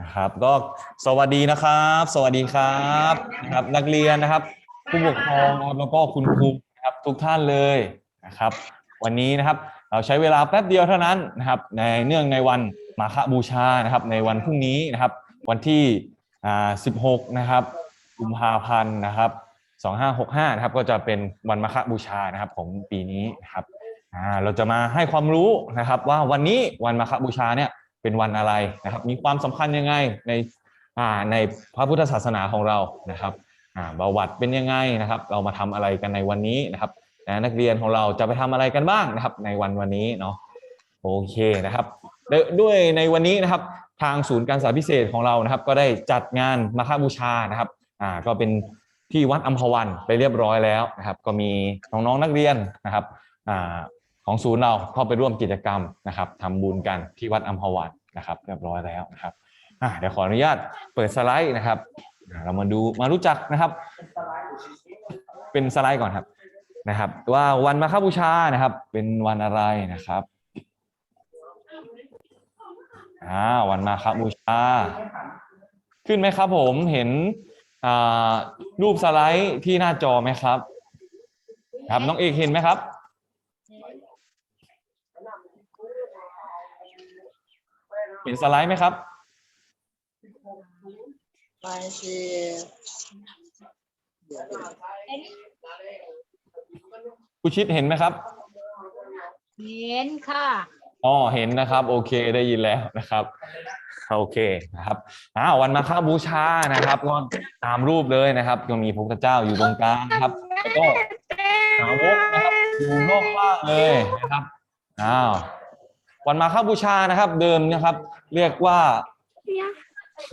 นะครับ ก็สวัสดีนะครับ สวัสดีครับนะครับ นักเรียนนะครับ ผู้ปกครองแล้วก็คุณครูนะครับทุกท่านเลยนะครับ วันนี้นะครับเราใช้เวลาแป๊บเดียวเท่านั้นนะครับ ในเนื่องในวันมาฆบูชานะครับ ในวันพรุ่งนี้นะครับ วันที่อ่า16 นะครับกุมภาพันธ์นะครับ2565นะครับก็จะเป็นวันมาฆบูชานะครับของปีนี้นะครับอ่าเราจะมาให้ความรู้นะครับว่าวันนี้วันมาฆบูชาเนี่ย เป็นวันอะไรนะครับ มีความสำคัญยังไงในอ่าในพระพุทธศาสนาของเรานะครับอ่าประวัติเป็นยังไงนะครับ เรามาทำอะไรกันในวันนี้นะครับนักเรียนของเราจะไปทำอะไรกันบ้างนะครับ ในวันวันนี้เนาะโอเคนะครับด้วยด้วยในวันนี้นะครับทางศูนย์การศึกษาพิเศษของเรานะครับ ก็ได้จัดงานมาฆบูชานะครับอ่าก็เป็นที่วัดอัมพวันไปเรียบร้อยแล้วนะครับ ก็มีน้องๆนักเรียนนะครับอ่า ของศูนย์เราเข้าไปร่วมกิจกรรมนะครับทำบุญกันที่วัดอัมพวันนะครับเรียบร้อยแล้วนะครับเดี๋ยวขออนุญาตเปิดสไลด์นะครับ เรามาดูมารู้จักนะครับ เป็นสไลด์ก่อนครับนะครับ ว่าวันมาฆบูชานะครับ เป็นวันอะไรนะครับอ่าวันมาฆบูชา ขึ้นไหมครับผมเห็นรูปสไลด์ที่หน้าจอไหมครับ ครับน้องเอกเห็นไหมครับ เห็นสไลด์ไหมครับ I see คุณชิดเห็นไหมครับ เห็นค่ะอ๋อเห็นนะครับ โอเคได้ยินแล้วนะครับ โอเคนะครับอ้าววันมาข้าบูชานะครับก็ตามรูปเลยนะครับก็มีพระพุทธเจ้าอยู่ตรงกลางครับก็สาวกนะครับอยู่นอกบ้านเลยนะครับอ้าว วันมาฆบูชานะครับ เดิมนะครับ เรียกว่า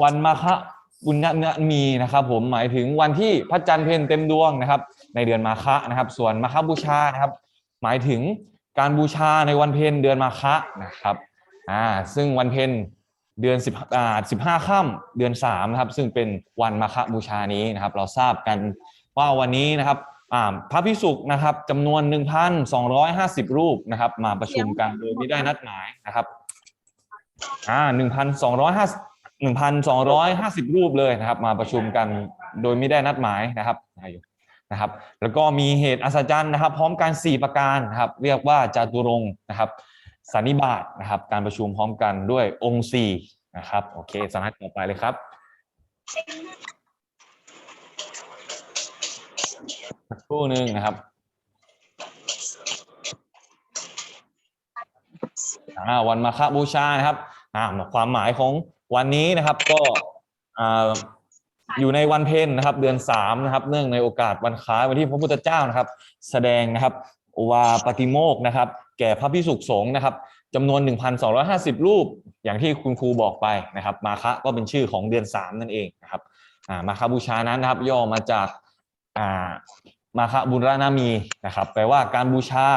วันมาฆบุญญมีนะครับ ผมหมายถึงวันที่พระจันทร์เพ็ญเต็มดวงนะครับ ในเดือนมาฆนะครับ ส่วนมาฆบูชานะครับ หมายถึงการบูชาในวันเพ็ญเดือนมาฆนะครับอ่าซึ่งวันเพ็ญเดือนสิบอ่าสิบห้าค่ำเดือนสามนะครับ ซึ่งเป็นวันมาฆบูชานี้นะครับ เราทราบกันว่าวันนี้นะครับ พระพิสุกนะครับจำนวน 1,250 รูปนะครับ มาประชุมกันโดยไม่ได้นัดหมายนะครับอ่า1,250 1,250 รูปเลยนะครับ มาประชุมกันโดยไม่ได้นัดหมายนะครับนะครับ แล้วก็มีเหตุอัศจรรย์นะครับ พร้อมกัน 4 ประการนะครับ เรียกว่าจาตุรงนะครับสันนิบาตนะครับ การประชุมพร้อมกันด้วยองค์4นะครับโอเคสไลด์ต่อไปเลยครับ ครู่หนึ่งนะครับวันมาฆบูชานะครับความหมายของวันนี้นะครับก็อยู่ในวันเพ็ญนะครับ เดือนสามนะครับเนื่องในโอกาสวันคล้ายวันที่พระพุทธเจ้านะครับ แสดงนะครับโอวาปฏิโมกข์นะครับ แก่พระพิสุขสงฆ์นะครับจำนวน 1,250 รูป อย่างที่คุณครูบอกไปนะครับ มาคะก็เป็นชื่อของเดือนสามนั่นเองนะครับอ่ามาบูชานั้นนะครับ ย่อมาจาก มาคะบุญรานามีนะครับ แปลว่าการบูชา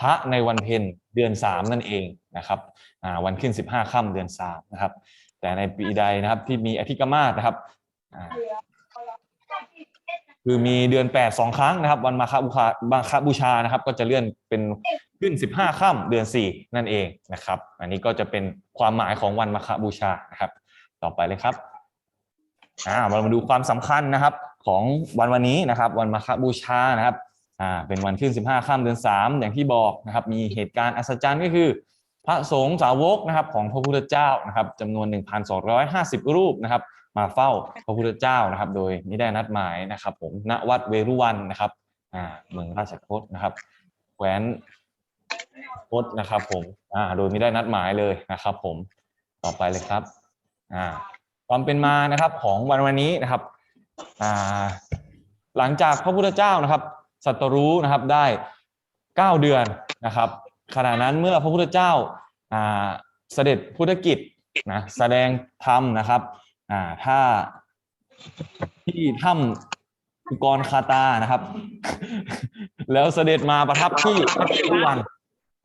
พระในวันเพ็ญเดือนสามนั่นเองนะครับวันขึ้น 15ค่ำเดือนสามนะครับ แต่ในปีใดนะครับที่มีอธิกมาศนะครับคือมีเดือนแปดสองครั้งนะครับ วันมาฆบูชามาฆบูชานะครับ ก็จะเลื่อนเป็นขึ้นสิบห้าค่ำเดือนสี่นั่นเองนะครับ อันนี้ก็จะเป็นความหมายของวันมาฆบูชานะครับ ต่อไปเลยครับอ่าเรามาดูความสำคัญนะครับ ของวันวันนี้นะครับ วันมาฆบูชานะครับอ่าเป็นวันขึ้นสิบห้าค่ำเดือนสามอย่างที่บอกนะครับ มีเหตุการณ์อัศจรรย์ก็คือ พระสงฆ์สาวกนะครับของพระพุทธเจ้านะครับจำนวน 1,250 รูปนะครับ มาเฝ้าพระพุทธเจ้านะครับ โดยไม่ได้นัดหมายนะครับ ผมณวัดเวรุวันนะครับอ่าเมืองราชคตนะครับแคว้นคตนะครับผมอ่าโดยไม่ได้นัดหมายเลยนะครับ ผมต่อไปเลยครับอ่าความเป็นมานะครับของวันวันนี้นะครับ หลังจากพระพุทธเจ้านะครับสัตรู้นะครับได้เก้าเดือนนะครับ ขณะนั้นเมื่อพระพุทธเจ้าเสด็จพุทธกิจนะแสดงธรรมนะครับถ้าที่ถ้ำอุกรคาตานะครับ แล้วเสด็จมาประทับที่วัดเวรุวัน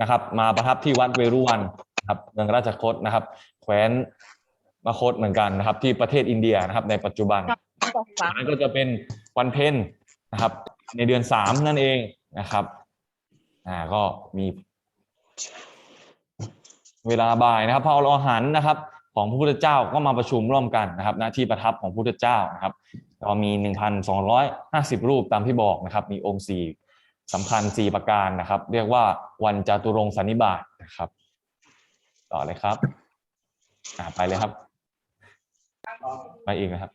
นะครับ มาประทับที่วัดเวรุวันครับเมืองราชคตนะครับ แคว้นมคตเหมือนกันนะครับ ที่ประเทศอินเดียนะครับ ในปัจจุบัน อันนั้นก็จะเป็นวันเพ็ญนะครับ ในเดือนสามนั่นเองนะครับอ่าก็มีเวลาบ่ายนะครับพระอรหันต์นะครับ ของพระพุทธเจ้าก็มาประชุมร่วมกันนะครับณที่ประทับของพระพุทธเจ้านะครับก็มี 1,250 รูปตามที่บอกนะครับ มีองค์สี่สำคัญสี่ประการนะครับ เรียกว่าวันจตุรงสันนิบาตนะครับ ต่อเลยครับ อ่าไปเลยครับ ไปอีกนะครับ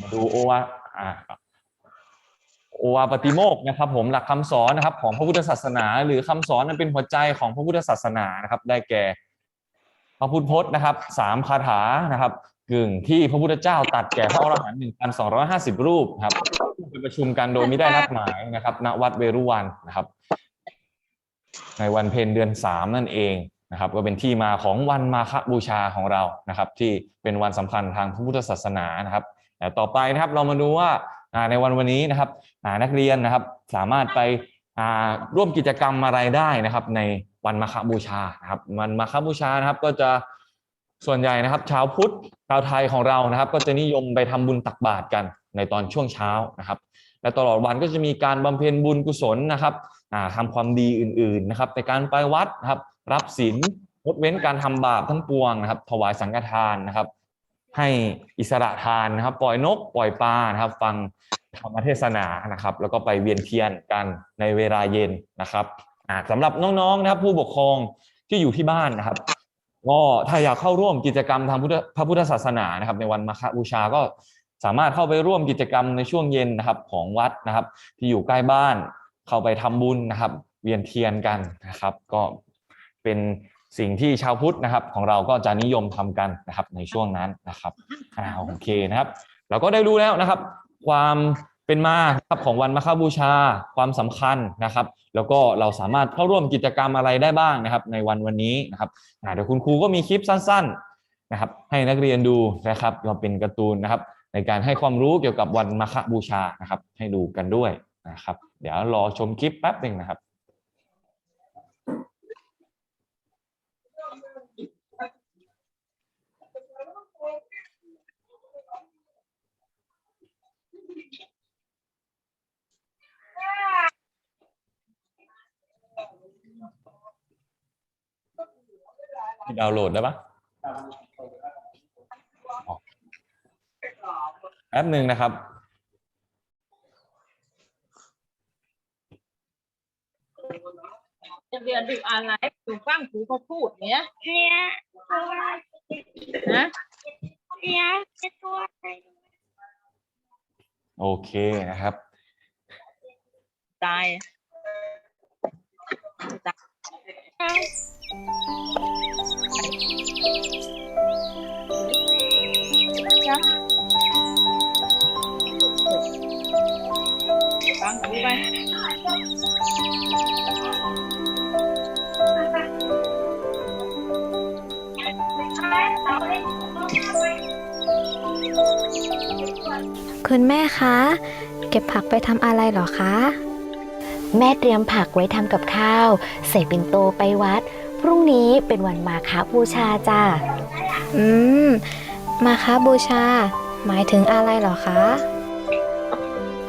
มาดูโอวาอโอวาปฏิโมกนะครับผมหลักคำสอนนะครับของพระพุทธศาสนา หรือคำสอนนั้นเป็นหัวใจของพระพุทธศาสนานะครับ ได้แก่พระพุทธพจน์นะครับสามคาถานะครับ กึ่งที่พระพุทธเจ้าตัดแก่พระอรหันต์หนึ่งพันสองร้อยห้าสิบรูปครับไปประชุมกันโดยไม่ได้นัดหมายนะครับณวัดเวรุวันนะครับ ในวันเพ็ญเดือนสามนั่นเอง นะครับก็เป็นที่มาของวันมาฆบูชาของเรานะครับ ที่เป็นวันสำคัญทางพระพุทธศาสนานะครับแต่ต่อไปนะครับเรามาดูว่าในวันวันนี้นะครับนักเรียนนะครับสามารถไปร่วมกิจกรรมอะไรได้นะครับ ในวันมาฆบูชานะครับวันมาฆบูชานะครับก็จะส่วนใหญ่นะครับ ชาวพุทธชาวไทยของเรานะครับ ก็จะนิยมไปทำบุญตักบาตรกันในตอนช่วงเช้านะครับ และตลอดวันก็จะมีการบำเพ็ญบุญกุศลนะครับ อ่าทำความดีอื่นๆนะครับในการไปวัดนะครับ รับศีลงดเว้นการทำบาปทั้งปวงนะครับ ถวายสังฆทานนะครับ ให้อิสระทานนะครับ ปล่อยนกปล่อยปลานะครับ ฟังธรรมเทศนานะครับ แล้วก็ไปเวียนเทียนกันในเวลาเย็นนะครับอ่าสำหรับน้องๆนะครับผู้ปกครองที่อยู่ที่บ้านนะครับก็ถ้าอยากเข้าร่วมกิจกรรมทางพระพุทธศาสนานะครับ ในวันมาฆบูชาก็สามารถเข้าไปร่วมกิจกรรมในช่วงเย็นนะครับของวัดนะครับ ที่อยู่ใกล้บ้าน เข้าไปทำบุญนะครับ เวียนเทียนกันนะครับ ก็เป็นสิ่งที่ชาวพุทธนะครับ ของเราก็จะนิยมทำกันนะครับในช่วงนั้นนะครับอ่าโอเคนะครับ เราก็ได้รู้แล้วนะครับ ความเป็นมาครับของวันมาฆบูชาความสำคัญนะครับ แล้วก็เราสามารถเข้าร่วมกิจกรรมอะไรได้บ้างนะครับ ในวันวันนี้นะครับเดี๋ยวคุณครูก็มีคลิปสั้น ๆนะครับ ให้นักเรียนดูนะครับ เราเป็นการ์ตูนนะครับ ในการให้ความรู้เกี่ยวกับวันมาฆบูชานะครับ ให้ดูกันด้วย นะครับ เดี๋ยวรอชมคลิปแป๊บหนึ่งนะครับดาวน์โหลดได้ปะอ๋อแป๊บหนึ่งนะครับ จะ เรียนดูอะไรดูฟังครูเขาพูดเนี้ยเรียนตัวนะเรียนตัวโอเคนะครับ ตายตายฟังครูไป คุณแม่คะ เก็บผักไปทำอะไรเหรอคะ แม่เตรียมผักไว้ทำกับข้าว ใส่ปิ่นโตไปวัด พรุ่งนี้เป็นวันมาฆบูชาจ้าอืม มาคะบูชา หมายถึงอะไรเหรอคะ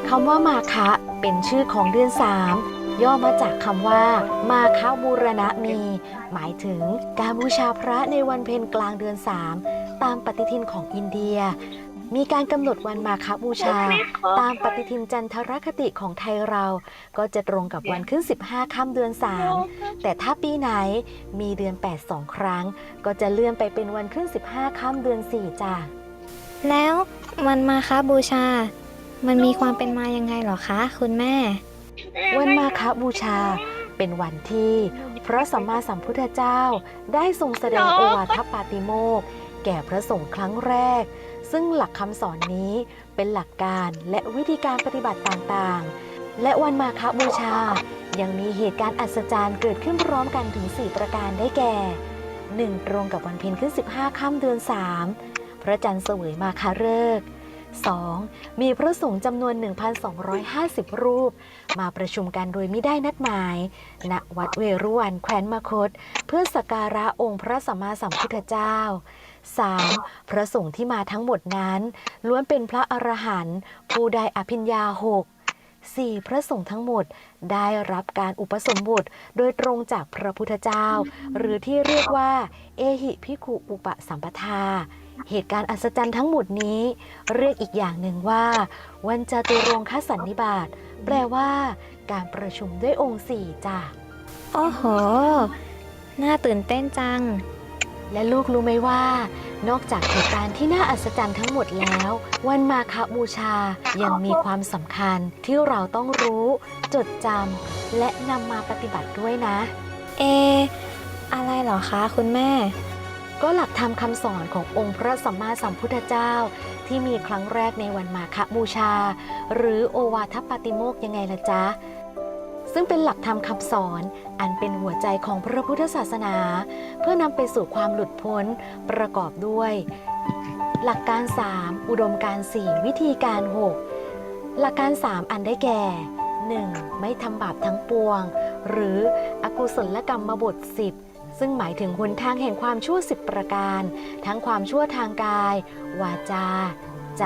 คำว่ามาคะเป็นชื่อของเดือนสาม ย่อมาจากคำว่า มาฆบูรณะมี หมายถึงการบูชาพระในวันเพ็ญกลางเดือนสามตามปฏิทินของอินเดีย มีการกำหนดวันมาฆบูชา ตามปฏิทินจันทรคติของไทยเรา ก็จะตรงกับวันขึ้น 15ค่ำเดือน 3 แต่ถ้าปีไหนมีเดือน8สองครั้ง ก็จะเลื่อนไปเป็นวันขึ้น 15ค่ำเดือน 4จ้ะแล้ววันมาคะบูชา มันมีความเป็นมายังไงหรอคะ คุณแม่ วันมาฆบูชาเป็นวันที่พระสัมมาสัมพุทธเจ้าได้ทรงแสดงโอวาทปาติโมกแก่พระสงฆ์ครั้งแรก ซึ่งหลักคำสอนนี้เป็นหลักการและวิธีการปฏิบัติต่างๆ และวันมาฆบูชายังมีเหตุการณ์อัศจรรย์เกิดขึ้นพร้อมกันถึง 4 ประการได้แก่ 1. ตรงกับวันเพ็ญขึ้น 15 ค่ำเดือน 3 พระจันทร์เสวยมาคาฤกษ์ 2. มีพระสงฆ์จำนวน 1,250 รูป มาประชุมกันโดยไม่ได้นัดหมาย ณ วัดเวรุวันแคว้นมคต เพื่อสักการะองค์พระสัมมาสัมพุทธเจ้า 3. พระสงฆ์ที่มาทั้งหมดนั้น ล้วนเป็นพระอรหันต์ผู้ได้อภิญญาหก 4. พระสงฆ์ทั้งหมดได้รับการอุปสมบทโดยตรงจากพระพุทธเจ้า หรือที่เรียกว่า เอหิพิคุอุปสัมปทา เหตุการณ์อัศจรรย์ทั้งหมดนี้ เรียกอีกอย่างหนึ่งว่า วันจตุรงคสันนิบาตแปลว่า การประชุมด้วยองค์สี่จ้ะโอ้โห น่าตื่นเต้นจัง และลูกรู้ไหมว่า นอกจากเหตุการณ์ที่น่าอัศจรรย์ทั้งหมดแล้ว วันมาคบูชายังมีความสำคัญที่เราต้องรู้ จดจำและนำมาปฏิบัติด้วยนะ เอ อะไรเหรอคะคุณแม่ ก็หลักธรรมคำสอนขององค์พระสัมมาสัมพุทธเจ้า ที่มีครั้งแรกในวันมาคบูชา หรือโอวาทปาติโมกยังไงล่ะจ๊ะ ซึ่งเป็นหลักธรรมคำสอนอันเป็นหัวใจของพระพุทธศาสนา เพื่อนำไปสู่ความหลุดพ้นประกอบด้วย หลักการ 3 อุดมการ 4 วิธีการ 6 หลักการ 3 อันได้แก่ 1. ไม่ทำบาปทั้งปวง หรืออกุศลกรรมบท10 ซึ่งหมายถึงหนทางแห่งความชั่ว10ประการ ทั้งความชั่วทางกาย วาจา ใจ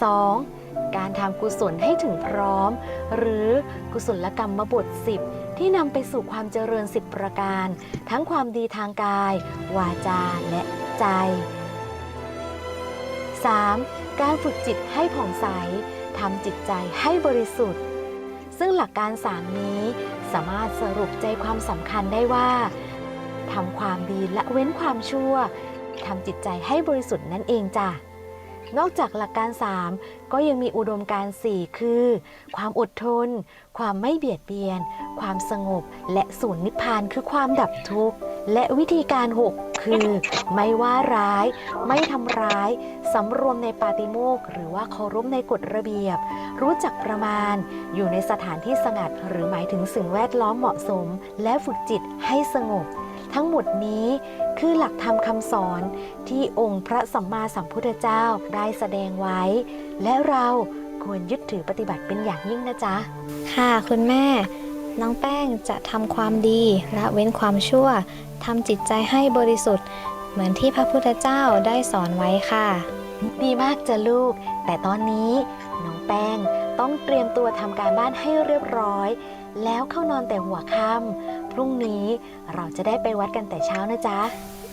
2. การทำกุศลให้ถึงพร้อม หรือกุศลกรรมบท10ที่นำไปสู่ความเจริญ10ประการ ทั้งความดีทางกาย วาจาและใจ 3. การฝึกจิตให้ผ่องใสทำจิตใจให้บริสุทธิ์ ซึ่งหลักการ3นี้ สามารถสรุปใจความสำคัญได้ว่าทำความดีและเว้นความชั่วทำจิตใจให้บริสุทธิ์นั่นเองจ้ะนอกจากหลักการ 3 ก็ยังมีอุดมการ 4 คือ ความอดทน ความไม่เบียดเบียน ความสงบ และศูนย์นิพพานคือความดับทุกข์ และวิธีการ 6 คือ ไม่ว่าร้าย ไม่ทำร้าย สำรวมในปาติโมกหรือว่าเคารพในกฎระเบียบ รู้จักประมาณ อยู่ในสถานที่สงัด หรือหมายถึงสิ่งแวดล้อมเหมาะสม และฝึกจิตให้สงบ ทั้งหมดนี้คือหลักธรรมคำสอนที่องค์พระสัมมาสัมพุทธเจ้าได้แสดงไว้ และเราควรยึดถือปฏิบัติเป็นอย่างยิ่งนะจ๊ะ ค่ะคุณแม่ น้องแป้งจะทำความดีละเว้นความชั่วทำจิตใจให้บริสุทธิ์ เหมือนที่พระพุทธเจ้าได้สอนไว้ค่ะ ดีมากจ้ะลูก แต่ตอนนี้น้องแป้งต้องเตรียมตัวทำการบ้านให้เรียบร้อย แล้วเข้านอนแต่หัวค่ำพรุ่งนี้เราจะได้ไปวัดกันแต่เช้านะจ๊ะ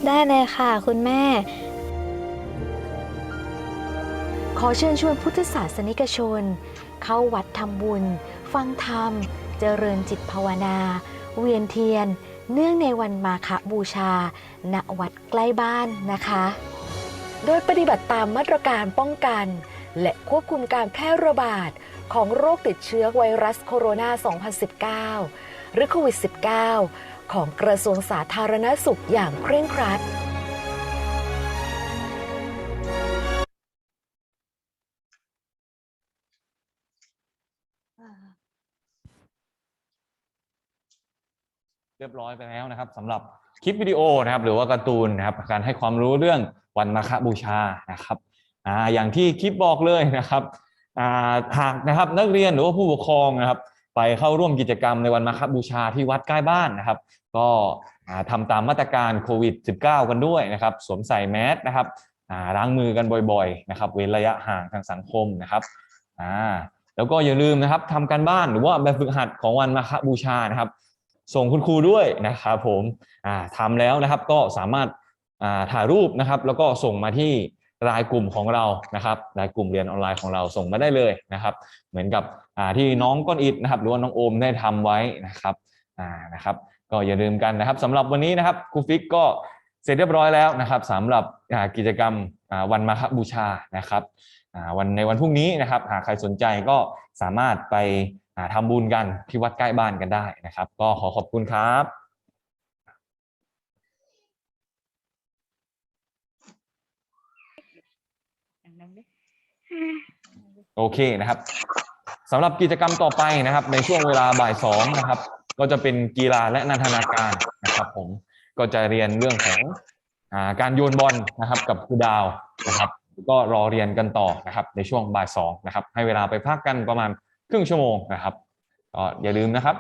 ได้เลยค่ะคุณแม่ ขอเชิญชวนพุทธศาสนิกชน เข้าวัดทำบุญ ฟังธรรม เจริญจิตภาวนา เวียนเทียน เนื่องในวันมาฆบูชา ณ วัดใกล้บ้านนะคะ โดยปฏิบัติตามมาตรการป้องกัน และควบคุมการแพร่ระบาดของโรคติดเชื้อไวรัสโคโรนา 2019 หรือโควิด -19 ของกระทรวงสาธารณสุขอย่างเคร่งครัด เรียบร้อยไปแล้วนะครับสำหรับคลิปวิดีโอนะครับ หรือว่าการ์ตูนนะครับการให้ความรู้เรื่องวันมาฆบูชานะครับอ่าอย่างที่คลิปบอกเลยนะครับอ่าหากนะครับนักเรียนหรือว่าผู้ปกครองนะครับ ไปเข้าร่วมกิจกรรมในวันมาฆบูชาที่วัดใกล้บ้านนะครับ ก็อ่าทำตามมาตรการโควิด -19 กันด้วยนะครับ สวมใส่แมสนะครับล้างมือกันบ่อยๆนะครับ เว้นระยะห่างทางสังคมนะครับอ่าแล้วก็อย่าลืมนะครับทำการบ้านหรือว่าแบบฝึกหัดของวันมาฆบูชานะครับ ส่งคุณครูด้วยนะครับผมทำแล้วนะครับก็สามารถถ่ายรูปนะครับ แล้วก็ส่งมาที่รายกลุ่มของเรานะครับรายกลุ่มเรียนออนไลน์ของเราส่งมาได้เลยนะครับ เหมือนกับที่น้องก้อนอิดนะครับ หรือว่าน้องโอมได้ทำไว้นะครับนะครับ ก็อย่าลืมกันนะครับสำหรับวันนี้นะครับครูฟิกก็เสร็จเรียบร้อยแล้วนะครับสำหรับกิจกรรมวันมาฆบูชานะครับวันในวันพรุ่งนี้นะครับ หากใครสนใจก็สามารถไป อ่าทำบุญกันที่วัดใกล้บ้านกันได้นะครับ ก็ขอขอบคุณครับโอเคนะครับสำหรับกิจกรรมต่อไปนะครับ ในช่วงเวลาบ่ายสองนะครับ ก็จะเป็นกีฬาและนันทนาการนะครับผมก็จะเรียนเรื่องของอาการโยนบอลนะครับกับครูดาวนะครับ ก็รอเรียนกันต่อนะครับ ในช่วงบ่ายสองนะครับ ให้เวลาไปพักกันประมาณ ครึ่งชั่วโมงนะครับก็อย่าลืมนะครับ